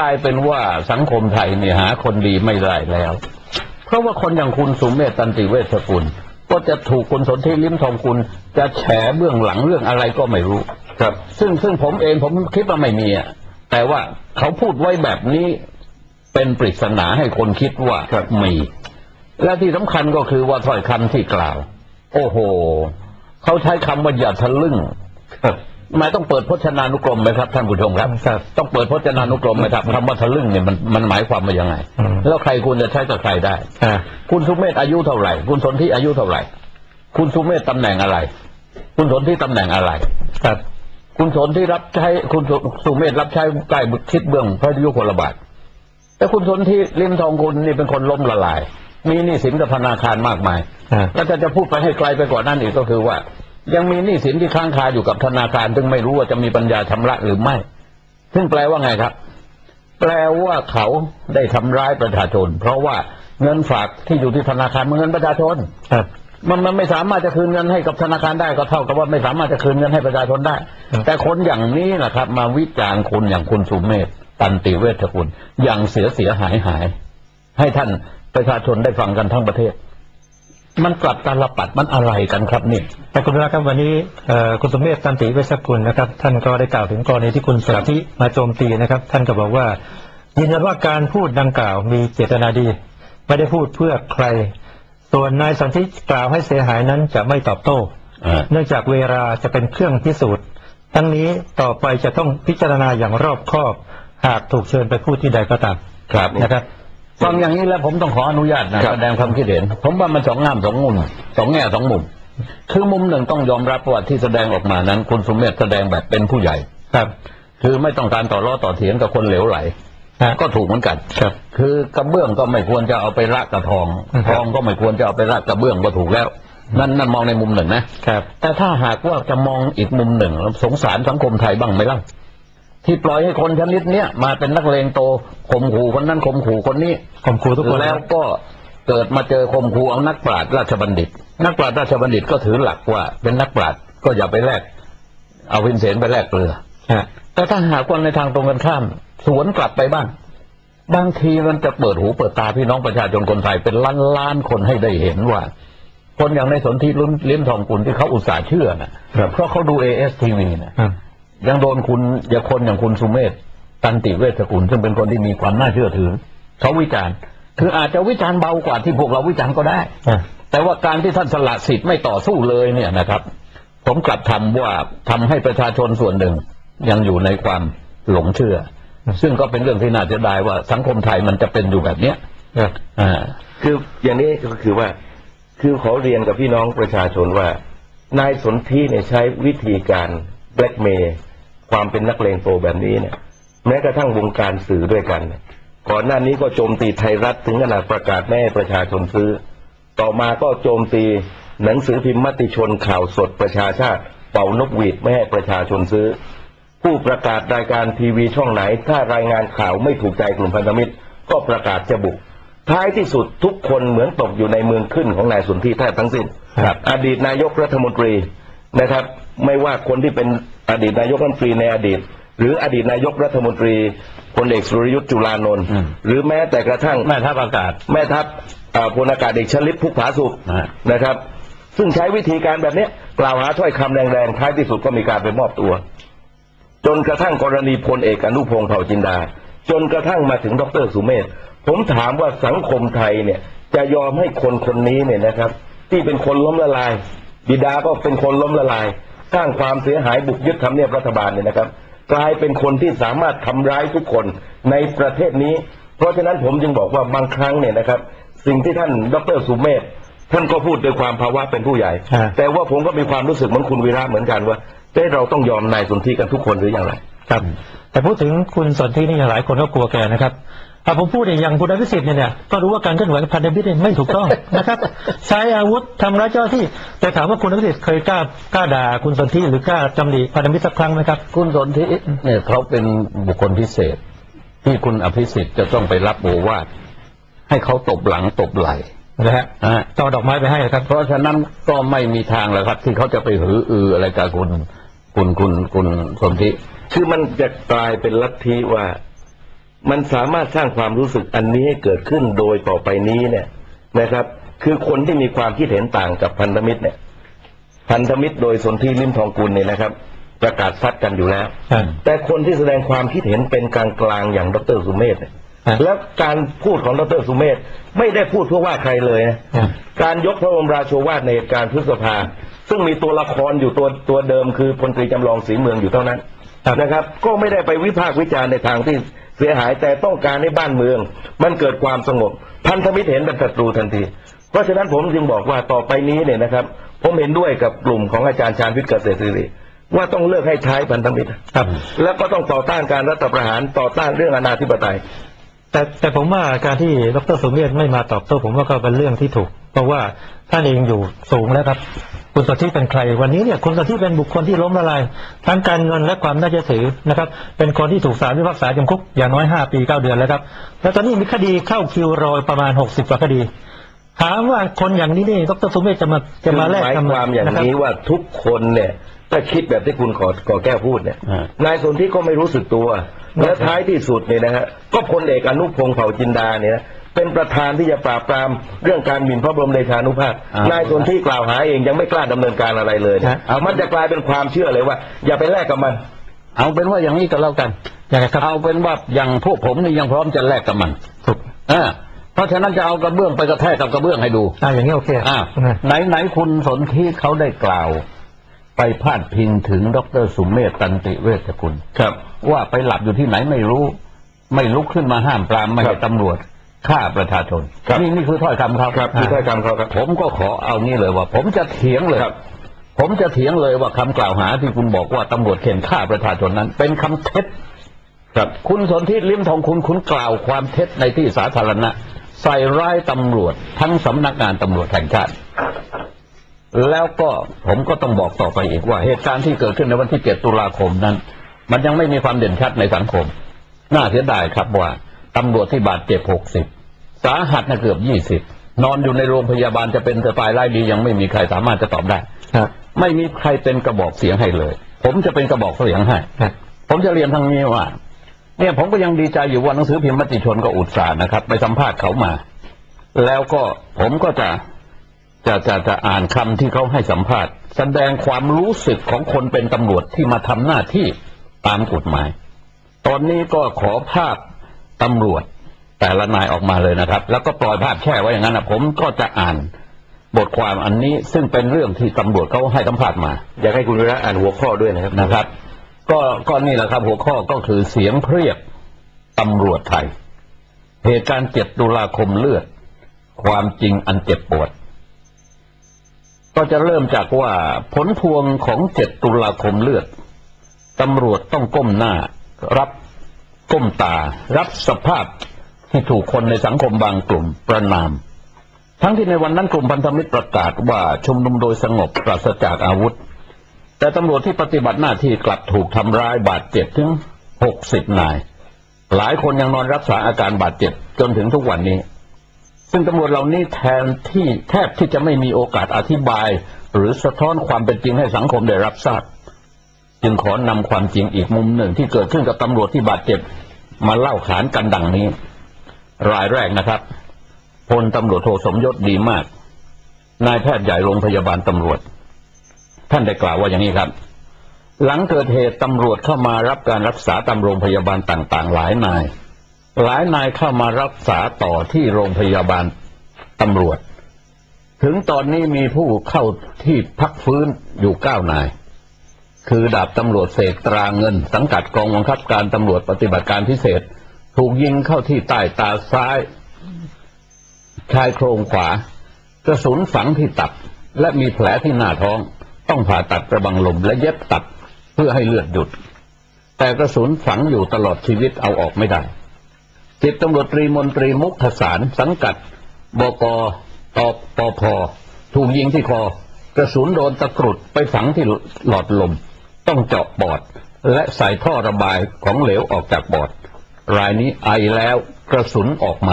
กลายเป็นว่าสังคมไทยเนี่ยหาคนดีไม่ได้แล้ว เพราะว่าคนอย่างคุณสุเมธตันติเวชกุล ก็จะถูกคุณสนธิลิ้มทองคุณจะแฉเบื้องหลังเรื่องอะไรก็ไม่รู้ ครับ ซึ่งซึ่งผมเองผมคิดว่าไม่มีอะแต่ว่าเขาพูดไว้แบบนี้เป็นปริศนาให้คนคิดว่าครับมี และที่สำคัญก็คือว่าถ้อยคำที่กล่าว โอ้โห เขาใช้คำว่าอย่าทะลึ่ง ครับหมายต้องเปิดพจนานุกรมไหมครับท่านผู้ชมครับ ครับ ต้องเปิดพจนานุกรมไหมครับคำว่าทะลึ่งเนี่ยมันมันหมายความว่ายังไง อืม แล้วใครควรจะใช้กับใครได้ อ่า คุณสุเมธอายุเท่าไหร่ คุณสนธิอายุเท่าไหร่ คุณสุเมธตำแหน่งอะไร คุณสนธิตำแหน่งอะไร ครับ คุณสนที่รับใช้คุณสุสุเมธรับใช้ใกล้คิดเบื้องพระยุคลบาทแต่คุณสนที่ลิมทองคุณนี่เป็นคนล้มละลาย มีหนี้สินกับธนาคารมากมาย อ่า แล้วถ้าจะพูดไปให้ไกลไปกว่านั้นอีกก็คือว่า ยังมีหนี้สินที่ค้างคาอยู่กับธนาคาร ซึ่งไม่รู้ว่าจะมีปัญญาชำระหรือไม่ ซึ่งแปลว่าไงครับ แปลว่าเขาได้ทำร้ายประชาชน เพราะว่าเงินฝากที่อยู่ที่ธนาคารมันเงินประชาชนครับมันมันไม่สามารถจะคืนเงินให้กับธนาคารได้ก็เท่ากับว่าไม่สามารถจะคืนเงินให้ประชาชนได้ครับแต่คนอย่างนี้แหละครับ มาวิจารณ์คุณอย่างคุณสุเมธตันติเวชกุลอย่างเสียเสียหายหาย ให้ท่านประชาชนได้ฟังกันทั้งประเทศ มันกลับตาลปัดมันอะไรกันครับนี่แต่คุณรักครับวันนี้เอ่อคุณสมเมธตันติเวชกุลนะครับ ท่านก็ได้กล่าวถึงกรณีที่คุณสนธิมาโจมตีนะครับ ท่านก็บอกว่ายืนยันว่าการพูดดังกล่าวมีเจตนาดี ไม่ได้พูดเพื่อใคร ส่วนนายสันติกล่าวให้เสียหายนั้นจะไม่ตอบโต้อ่าเนื่องจากเวลาจะเป็นเครื่องพิสูจน์ ทั้งนี้ต่อไปจะต้องพิจารณาอย่างรอบคอบ หากถูกเชิญไปพูดที่ใดก็ตามครับนะครับ ฟังอย่างนี้แล้วผมต้องขออนุญาตนะครับแสดงความคิดเห็น ผมว่ามันสองงามสองมุมสองแง่สองมุม คือมุมหนึ่งต้องยอมรับว่าที่แสดงออกมานั้น คุณสุเมธแสดงแบบเป็นผู้ใหญ่ ครับ คือไม่ต้องการต่อล้อต่อเถียงกับคนเหลวไหลฮะก็ถูกเหมือนกันครับ คือกระเบื้องก็ไม่ควรจะเอาไปละกับทองอืมทองก็ไม่ควรจะเอาไปละกระเบื้องก็ถูกแล้ว นั่นนั่นมองในมุมหนึ่งนะครับ แต่ถ้าหากว่าจะมองอีกมุมหนึ่ง สงสารสังคมไทยบ้างไหมล่ะ ที่ปล่อยให้คนชนิดเนี้ยมาเป็นนักเลงโตข่มขู่คนนั้นข่มขู่คนนี้ข่มขู่ทุกคนแล้วก็เกิดมาเจอข่มขู่เอานักปราชญ์ราชบัณฑิต นักปราชญ์ราชบัณฑิตก็ถือหลักว่า เป็นนักปราชญ์ก็อย่าไปแลกเอาวินเศษไปแลกเกลือฮะแต่ถ้าหากว่าในทางตรงกันข้าม สวนกลับไปบ้าง บางทีมันจะเปิดหูเปิดตาพี่น้องประชาชนคนไทยเป็นล้านล้านๆคนให้ได้เห็นว่า คนอย่างในสนธิลุ้นเลี้ยมทองกุลที่เขาอุตส่าห์เชื่อนะเพราะเขาดูเอเอสทีวีนะอ่า ยังโดนคุณอย่าคนอย่างคุณสุเมธตันติเวชกุลซึ่งเป็นคนที่มีความน่าเชื่อถือเขาวิจารณ์คืออาจจะวิจารณ์เบากว่าที่พวกเราวิจารณ์ก็ได้อ่าแต่ว่าการที่ท่านสละสิทธิ์ไม่ต่อสู้เลยเนี่ยนะครับ ผมกลับทำว่าทำให้ประชาชนส่วนหนึ่งยังอยู่ในความหลงเชื่อ ซึ่งก็เป็นเรื่องที่น่าจะได้ว่าสังคมไทยมันจะเป็นอยู่แบบเนี้ยครับอ่าคืออย่างนี้ก็คือว่าคือขอเรียนกับพี่น้องประชาชนว่านายสนธิเนี่ยใช้วิธีการแบล็กเมย์ ความเป็นนักเลงโตแบบนี้เนี่ยแม้กระทั่งวงการสื่อด้วยกันเนี่ยก่อนหน้านี้ก็โจมตีไทยรัฐถึงขนาดประกาศไม่ให้ประชาชนซื้อ ต่อมาก็โจมตีหนังสือพิมพ์มติชนข่าวสดประชาชาติ เป่านกหวีดไม่ให้ประชาชนซื้อ ผู้ประกาศรายการทีวีช่องไหน ถ้ารายงานข่าวไม่ถูกใจกลุ่มพันธมิตร ก็ประกาศจะบุก ท้ายที่สุดทุกคนเหมือนตกอยู่ในเมืองขึ้นของนายสนธิแทบทั้งสิ้นครับอดีตนายกรัฐมนตรีนะครับ ไม่ว่าคนที่เป็น อดีตนายกรัฐมนตรีในอดีต หรืออดีตนายกรัฐมนตรีพลเอกสุรยุทธ์จุลานนท์อืม หรือแม้แต่กระทั่ง แม่ทัพอากาศ แม่ทัพเอ่อพลอากาศเอกชลิตพุกผาสุขนะฮะ นะครับ ซึ่งใช้วิธีการแบบเนี้ยกล่าวหาถ้อยคำแรงๆท้ายที่สุดก็มีการไปมอบตัว จนกระทั่งกรณีพลเอกอนุพงศ์เผ่าจินดา จนกระทั่งมาถึงดรสุเมธผมถามว่าสังคมไทยเนี่ย จะยอมให้คนคนนี้เนี่ยนะครับ ที่เป็นคนล้มละลาย บิดาก็เป็นคนล้มละลาย สร้างความเสียหายบุกยึดทำเนียบรัฐบาลเนี่ยนะครับ กลายเป็นคนที่สามารถทำร้ายทุกคนในประเทศนี้ เพราะฉะนั้นผมจึงบอกว่าบางครั้งเนี่ยนะครับ สิ่งที่ท่านดรสุเมธท่านก็พูดด้วยความภาวะเป็นผู้ใหญ่ฮะแต่ว่าผมก็มีความรู้สึกเหมือนคุณวีระเหมือนกันว่าเอ้เราต้องยอมนายสนธิกันทุกคนหรืออย่างไร ครับ แต่พูดถึงคุณสนธินี่หลายคนก็กลัวแกนะครับ ถ้าผมพูดเนี่ยอย่างคุณอภิสิทธิ์เนี่ยเนี่ยก็รู้ว่าการเคลื่อนไหวพันธมิตรเนี่ยไม่ถูกต้องนะครับ ใช้อาวุธทำร้ายเจ้าหน้าที่ แต่ถามว่าคุณอภิสิทธิ์เคยกล้ากล้าด่าคุณสนธิหรือกล้าจำหนิพันธมิตรสักครั้งไหมครับ คุณสนธิเนี่ยเขาเป็นบุคคลพิเศษ ที่คุณอภิสิทธิ์จะต้องไปรับโอวาทให้เขาตบหลังตบไหล่นะฮะนะฮะต่อดอกไม้ไปให้ครับ เพราะฉะนั้นก็ไม่มีทางแล้วครับ ที่เขาจะไปหืออืออะไรกับคุณคุณคุณคุณสนธิคือมันจะกลายเป็นลัทธิว่า มันสามารถสร้างความรู้สึกอันนี้ให้เกิดขึ้นโดยต่อไปนี้เนี่ยนะครับ คือคนที่มีความคิดเห็นต่างกับพันธมิตรเนี่ย พันธมิตรโดยสนธิลิมทองกุลเนี่ยนะครับ ประกาศซัดกันอยู่แล้วครับแต่คนที่แสดงความคิดเห็นเป็นกลางกลางๆอย่างดรสุเมธเนี่ยครับแล้วการพูดของดรสุเมธไม่ได้พูดเพื่อว่าใครเลยนะครับการยกพระบรมราโชวาทในเหตุการณ์พฤษภา ซึ่งมีตัวละครอยู่ตัวตัวเดิมคือพลตรีจำลองศรีเมืองอยู่เท่านั้นครับนะครับ ก็ไม่ได้ไปวิพากษ์วิจารณ์ในทางที่ เสียหายแต่ต้องการให้บ้านเมือง มันเกิดความสงบ พันธมิตรเห็นเป็นศัตรูทันที เพราะฉะนั้นผมจึงบอกว่าต่อไปนี้เนี่ยนะครับ ผมเห็นด้วยกับกลุ่มของอาจารย์ชาญวิทย์เกษตรศิริว่าต้องเลิกให้ใช้พันธมิตรครับ แล้วก็ต้องต่อต้านการรัฐประหารต่อต้านเรื่องอนาธิปไตย แต่แต่ผมว่าการที่ดรสุเมธไม่มาตอบโต้ผมว่าก็เป็นเรื่องที่ถูก เพราะว่าท่านเองอยู่สูงแล้วครับ คุณสนธิเป็นใคร วันนี้เนี่ยคุณสนธิเป็นบุคคลที่ล้มละลายทั้งการเงินและความน่าเชื่อถือนะครับ เป็นคนที่ถูกศาลพิพากษาจำคุกอย่างน้อยห้าปีเก้าเดือนแล้วครับ แล้วตอนนี้มีคดีเข้าคิวรอประมาณหกสิบกว่าคดี ถามว่าคนอย่างนี้นี่ดรสุเมธจะมาจะมาแลกหมายทำไความอย่างะครับนี้ว่าทุกคนเนี่ยถ้าคิดแบบที่คุณขอขอแก้วพูดเนี่ยอ่านายสนธิก็ไม่รู้สึกตัวและท้ายที่สุดเนี่ยนะฮะก็พลเอกอนุพงศ์เผ่าจินดาเนี่ยนะ เป็นประธานที่จะปราบปรามเรื่องการหมิ่นพระบรมเดชานุภาพอ่านนายสนธิกล่าวหาเองยังไม่กล้าดำเนินการอะไรเลยเนี่ยฮะเอามันจะกลายเป็นความเชื่อเลยว่า อย่าไปแลกกับมัน เอาเป็นว่าอย่างนี้ก็แล้วกันอย่างไรครับเอาเป็นว่าอย่างพวกผมนี่ยังพร้อมจะแลกกับมันถูกอ่าเพราะฉะนั้นจะเอากระเบื้องไปกระแทกกับกระเบื้องให้ดูอ่าอย่างนี้โอเคอ่านะไหนไหนคุณสนที่เขาได้กล่าว ไปพาดพิงถึงดรสุมเมธตันติเวชกุลครับ ว่าไปหลับอยู่ที่ไหนไม่รู้ ไม่ลุกขึ้นมาห้ามปรามไม่ครัให้บตำรวจ ฆ่าประชาชนครับนี่นี่คือถ้อยคำเขาครับคือถ้อยคำเขาครับ ผมก็ขอเอานี่เลยว่า ผมจะเถียงเลยครับ ผมจะเถียงเลยว่าคำกล่าวหาที่คุณบอกว่าตำรวจเข็นฆ่าประชาชนนั้น เป็นคำเท็จครับ คุณสนธิลิ้มทองคุณคุณกล่าวความเท็จในที่สาธารณะ ใส่ร้ายตำรวจทั้งสำนักงานตำรวจแห่งชาติแล้วก็ผมก็ต้องบอกต่อไปอีกว่า เหตุการณ์ที่เกิดขึ้นในวันที่ 7 ตุลาคมนั้น มันยังไม่มีความเด่นชัดในสังคม น่าเสียดายครับว่า ตำรวจที่บาดเจ็บ60สาหัสนะเกือบ20นอนอยู่ในโรงพยาบาลจะเป็นจะตายไร้ดียังไม่มีใครสามารถจะตอบได้ครับไม่มีใครเป็นกระบอกเสียงให้เลย ผมจะเป็นกระบอกเสียงให้ครับผมจะเรียนทางนี้ว่า เนี่ยผมก็ยังดีใจอยู่ว่าหนังสือพิมพ์มติชนก็อุตส่าห์นะครับ ไปสัมภาษณ์เขามา แล้วก็ผมก็จะจะจะจะอ่านคำที่เขาให้สัมภาษณ์ แสดงความรู้สึกของคนเป็นตำรวจที่มาทำหน้าที่ตามกฎหมาย ตอนนี้ก็ขอภาพ ตำรวจแต่ละนายออกมาเลยนะครับ แล้วก็ปล่อยภาพแช่ไว้อย่างนั้นนะผมก็จะอ่านบทความอันนี้ซึ่งเป็นเรื่องที่ตำรวจเขาให้สัมภาษณ์มา อยากให้คุณวิระอ่านหัวข้อด้วยนะครับนะครับ ก็ก็นี่แหละครับ หัวข้อก็คือเสียงเพรียกตำรวจไทย เหตุการณ์เจ็ดตุลาคมเลือด ความจริงอันเจ็บปวด ก็จะเริ่มจากว่าผลพวงของเจ็ดตุลาคมเลือดตำรวจต้องก้มหน้ารับ ก้มตา รับสภาพที่ถูกคนในสังคมบางกลุ่มประนาม ทั้งที่ในวันนั้นกลุ่มพันธมิตรประกาศว่าชุมนุมโดยสงบปราศจากอาวุธ แต่ตำรวจที่ปฏิบัติหน้าที่กลับถูกทำร้ายบาดเจ็บถึง60นาย หลายคนยังนอนรักษาอาการบาดเจ็บจนถึงทุกวันนี้ ซึ่งตำรวจเหล่านี้แทนที่แทบที่จะไม่มีโอกาสอธิบาย หรือสะท้อนความเป็นจริงให้สังคมได้รับทราบ จึงขอนำความจริงอีกมุมหนึ่งที่เกิดขึ้นกับตำรวจที่บาดเจ็บมาเล่าขานกันดังนี้ รายแรกนะครับพลตำรวจโทสมยศดีมาก นายแพทย์ใหญ่โรงพยาบาลตำรวจ ท่านได้กล่าวว่าอย่างนี้ครับ หลังเกิดเหตุตำรวจเข้ามารับการรักษาตามโรงพยาบาลต่างๆ หลายนาย หลายนายเข้ามารักษาต่อที่โรงพยาบาลตำรวจ ถึงตอนนี้มีผู้เข้าที่พักฟื้นอยู่เก้านาย คือดาบตำรวจเสกตราเงิน สังกัดกองบังคับการตำรวจปฏิบัติการพิเศษ ถูกยิงเข้าที่ใต้ตาซ้าย ชายโครงขวากระสุนฝังที่ตับ และมีแผลที่หน้าท้อง ต้องผ่าตัดกระบังลมและเย็บตับเพื่อให้เลือดหยุด แต่กระสุนฝังอยู่ตลอดชีวิตเอาออกไม่ได้สิบตำรวจตรีมนตรีมุกทสารสังกัดบกตปพถูกยิงที่คอกระสุนโดนตะกรุดไปฝังที่หลอดลม ต้องเจาะปอด และใส่ท่อระบายของเหลวออกจากปอด รายนี้ไอแล้วกระสุนออกมา